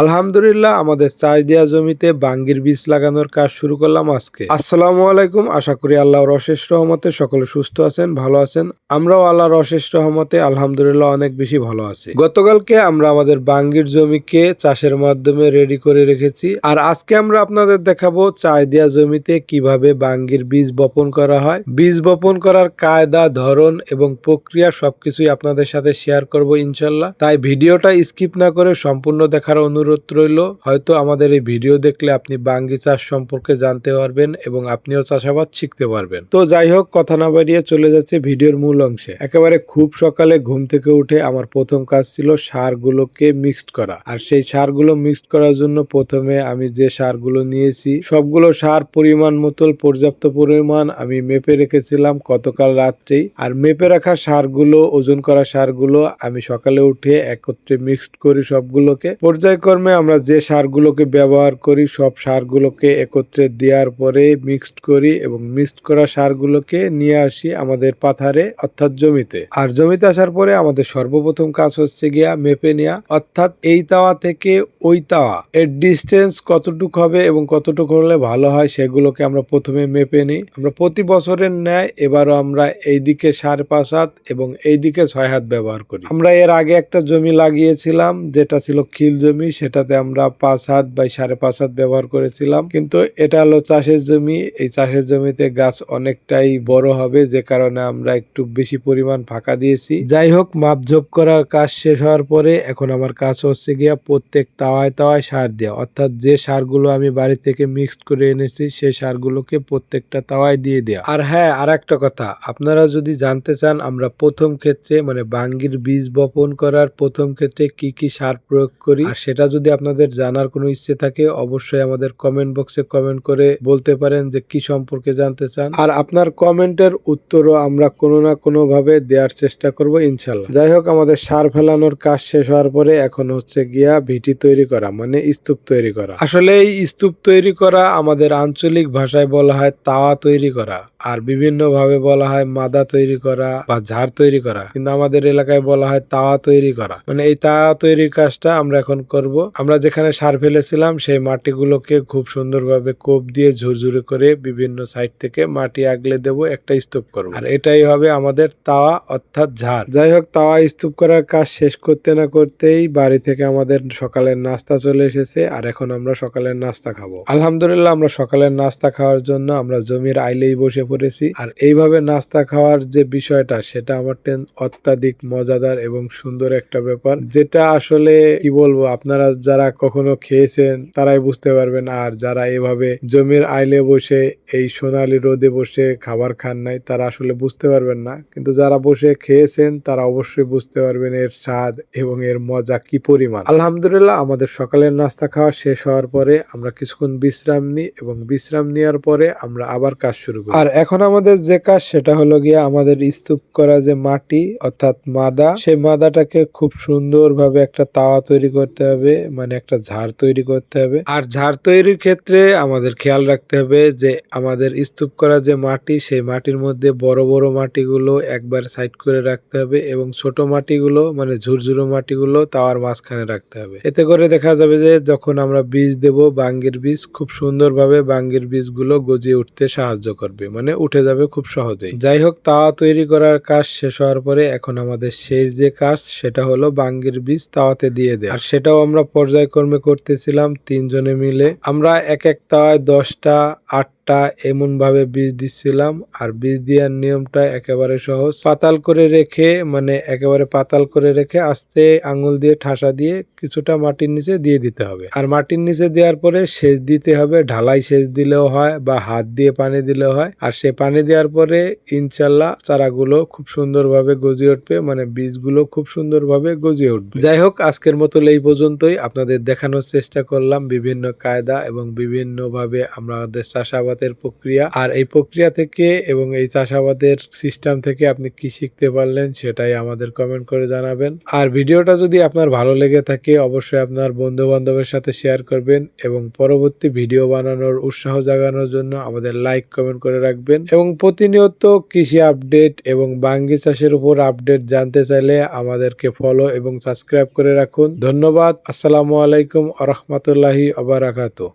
আলহামদুলিল্লাহ, আমাদের চাষ দেওয়া জমিতে বাঙ্গির বীজ লাগানোর কাজ শুরু করলাম আজকে। আসসালামু আলাইকুম, আশা করি আল্লাহর অশেষ রহমতে সকলে সুস্থ আছেন, ভালো আছেন। আমরাও আল্লাহর অশেষ রহমতে আলহামদুলিল্লাহ অনেক বেশি ভালো আছি। গতকালকে আমরা আমাদের বাঙ্গির জমিকে চাষের মাধ্যমে রেডি করে রেখেছি। আর আজকে আমরা আপনাদের দেখাবো চাষ দেওয়া জমিতে কীভাবে বাঙ্গির বীজ বপন করা হয়। বীজ বপন করার কায়দা, ধরন এবং প্রক্রিয়া সবকিছুই আপনাদের সাথে শেয়ার করব ইনশাল্লাহ। তাই ভিডিওটা স্কিপ না করে সম্পূর্ণ দেখার অনুরোধ রইল, হয়তো আমাদের এই ভিডিও দেখলে আপনি বাঙ্গি চাষ সম্পর্কে জানতে পারবেন এবং আপনিও চাষাবাদ শিখতে পারবেন। তো যাই হোক, কথা না বাড়িয়ে চলে যাচ্ছে ভিডিওর মূল অংশে। একেবারে খুব সকালে ঘুম থেকে উঠে আমার প্রথম কাজ ছিল সারগুলোকে মিক্সড করা। আর সেই সারগুলো মিক্সড করার জন্য প্রথমে আমি যে সারগুলো নিয়েছি, সবগুলো সার পরিমাণ মতো পর্যাপ্ত পরিমাণ আমি মেপে রেখেছিলাম গতকাল রাত্রেই। আর মেপে রাখা সারগুলো, ওজন করা সারগুলো আমি সকালে উঠে একত্রে মিক্সড করি সবগুলোকে। পর্যায়ক্রমে আমরা যে সারগুলোকে ব্যবহার করি, সব সারগুলোকে একত্রে দেওয়ার পরে মিক্সড করি এবং মিক্সড করা সারগুলোকে নিয়ে আসি আমাদের পাথারে, অর্থাৎ জমিতে। আর জমিতে আসার পরে আমাদের সর্বপ্রথম কাজ হচ্ছে গিয়া মেপে নেওয়া অর্থাৎ এই তাওয়া থেকে ওই তাওয়া। এর ডিস্টেন্স কতটুকু হবে এবং কতটুকু হলে ভালো হয় সেগুলোকে আমরা প্রথমে মেপে নিই। আমরা প্রতি বছরের ন্যায় এবারও আমরা এইদিকে সাড়ে পাঁচ হাত এবং এইদিকে ছয় হাত ব্যবহার করি। আমরা এর আগে একটা জমি লাগিয়েছিলাম, যেটা ছিল খিল জমি সেটাতে আমরা পাঁচ হাত বা সাড়ে পাঁচ হাত ব্যবহার করেছিলাম। কিন্তু এটা হলো চাষের জমি। এই চাষের জমিতে গাছ অনেকটাই বড় হবে, যে কারণে আমরা একটু বেশি পরিমাণ ফাঁকা দিয়েছি। যাই হোক মাপঝোপ করার কাজ শেষ হওয়ার পরে এখন আমার কাজ হচ্ছে গিয়া প্রত্যেক তাওয়ায় তাওয়ায় সার দেওয়া। অর্থাৎ যে সারগুলো আমি বাড়ি থেকে মিক্সড করে এনেছি, সেই সারগুলোকে প্রত্যেকটা তাওয়ায় দিয়ে দেওয়া। আর হ্যাঁ আর একটা কথা, আপনারা যদি জানতে চান আমরা প্রথম ক্ষেত্রে মানে বাঙ্গির বীজ বপন করার প্রথম ক্ষেত্রে কি কি সার প্রয়োগ করি, আর সেটা যদি আপনাদের জানার কোনো ইচ্ছে থাকে, অবশ্যই আমাদের কমেন্ট বক্সে কমেন্ট করে বলতে পারেন যে কি সম্পর্কে জানতে চান। আর আপনার কমেন্টের উত্তরও আমরা কোনো না কোনো ভাবে দেওয়ার চেষ্টা করব ইনশাল্লাহ। যাই হোক, আমাদের সার ফেলানোর কাজ শেষ হওয়ার পরে এখন হচ্ছে গিয়া ভিটি তৈরি করা মানে স্তূপ তৈরি করা। আসলে এই স্তূপ তৈরি করা আমাদের আঞ্চলিক ভাষায় বলা হয় তাওয়া তৈরি করা, আর বিভিন্ন ভাবে বলা হয় মাদা তৈরি করা বা ঝাড় তৈরি করা। কিন্তু আমাদের এলাকায় বলা হয় তাওয়া তৈরি করা। মানে এই তাওয়া তৈরির কাজটা আমরা এখন করব আমরা যেখানে সার ফেলেছিলাম, সেই মাটিগুলোকে খুব সুন্দরভাবে কোপ দিয়ে ঝুরঝুরে করে বিভিন্ন সাইড থেকে মাটি আগলে দেব, একটা স্তূপ করব। আর এটাই হবে আমাদের তাওয়া, অর্থাৎ ঝাড়। যাই হোক, তাওয়া স্তূপ করার কাজ শেষ করতে না করতেই বাড়ি থেকে আমাদের সকালের নাস্তা চলে এসেছে, আর এখন আমরা সকালের নাস্তা খাব। আলহামদুলিল্লাহ, আমরা সকালের নাস্তা খাওয়ার জন্য আমরা জমির আইলেই বসে পড়েছি। আর এইভাবে নাস্তা খাওয়ার যে বিষয়টা, সেটা আমার অত্যাধিক মজাদার এবং সুন্দর একটা ব্যাপার, যেটা আসলে কি বলব, আপনারা যারা কখনো খেয়েছেন, তারাই বুঝতে পারবেন। আর যারা এভাবে জমির আইলে বসে, এই সোনালি রোদে বসে খাবার খান নাই, তারা আসলে বুঝতে পারবেন না। কিন্তু যারা বসে খেয়েছেন, তারা অবশ্যই বুঝতে পারবেন এর স্বাদ এবং এর মজা কি পরিমাণ। আলহামদুলিল্লাহ, আমাদের সকালের নাস্তা খাওয়া শেষ হওয়ার পরে আমরা কিছুক্ষণ বিশ্রাম নিই এবং বিশ্রাম নেওয়ার পরে আমরা আবার কাজ শুরু করি। আর এখন আমাদের যে কাজ, সেটা হলো গিয়ে আমাদের স্তূপ করা যে মাটি, অর্থাৎ মাদা, সেই মাদাটাকে খুব সুন্দরভাবে একটা তাওয়া তৈরি করতে হবে। মানে একটা ঝাড় তৈরি করতে হবে। আর ঝাড় তৈরির ক্ষেত্রে আমাদের খেয়াল রাখতে হবে যে, আমাদের স্তূপ করা যে মাটি, সেই মাটির মধ্যে বড় বড় মাটিগুলো একবার সাইড করে রাখতে হবে এবং ছোট মাটিগুলো মানে ঝুরঝুরো মাটিগুলো তাওয়ার মাঝখানে রাখতে হবে। এতে করে দেখা যাবে যে, যখন আমরা বীজ দেব, বাঙ্গির বীজ খুব সুন্দরভাবে বাঙ্গির বীজগুলো গজিয়ে উঠতে সাহায্য করবে মানে উঠে যাবে খুব সহজেই। যাই হোক, তাওয়া তৈরি করার কাজ শেষ হওয়ার পরে এখন আমাদের শেষ যে কাজ, সেটা হলো বাঙ্গির বীজ তাওয়াতে দিয়ে দেয় আর সেটাও আমরা পর্যায়ক্রমে করতেছিলাম তিনজনে মিলে। আমরা এক একটায় দশটা আটটা এমন ভাবে বীজ দিচ্ছিলাম আর বীজ দেওয়ার নিয়মটা একেবারে সহজ। পাতাল করে রেখে মানে একেবারে পাতাল করে রেখে আস্তে আঙুল দিয়ে ঠাসা দিয়ে কিছুটা মাটির নিচে দিয়ে দিতে হবে। আর মাটির নিচে দেওয়ার পরে সেচ দিতে হবে, ঢালাই সেচ দিলেও হয় বা হাত দিয়ে পানি দিলেও হয়। আর সে পানি দেওয়ার পরে ইনশাল্লাহ চারাগুলো খুব সুন্দরভাবে গজিয়ে উঠবে মানে বীজগুলো খুব সুন্দরভাবে গজিয়ে উঠবে। যাই হোক, আজকের মতো এই পর্যন্তই। আপনাদের দেখানোর চেষ্টা করলাম বিভিন্ন কায়দা এবং বিভিন্ন ভাবে আমরা আমাদের চাষাবাদ চাষাবাদের প্রক্রিয়া। আর এই প্রক্রিয়া থেকে এবং এই চাষাবাদের সিস্টেম থেকে আপনি কি শিখতে পারলেন সেটাই আমাদের কমেন্ট করে জানাবেন। আর ভিডিওটা যদি আপনার ভালো লেগে থাকে, অবশ্যই আপনার বন্ধু বান্ধবের সাথে শেয়ার করবেন এবং পরবর্তী ভিডিও বানানোর উৎসাহ জাগানোর জন্য আমাদের লাইক কমেন্ট করে রাখবেন। এবং প্রতিনিয়ত কৃষি আপডেট এবং বাঙ্গি চাষের উপর আপডেট জানতে চাইলে আমাদেরকে ফলো এবং সাবস্ক্রাইব করে রাখুন। ধন্যবাদ। আসসালামু আলাইকুম আ রহমতুল্লাহি আবারাকাতু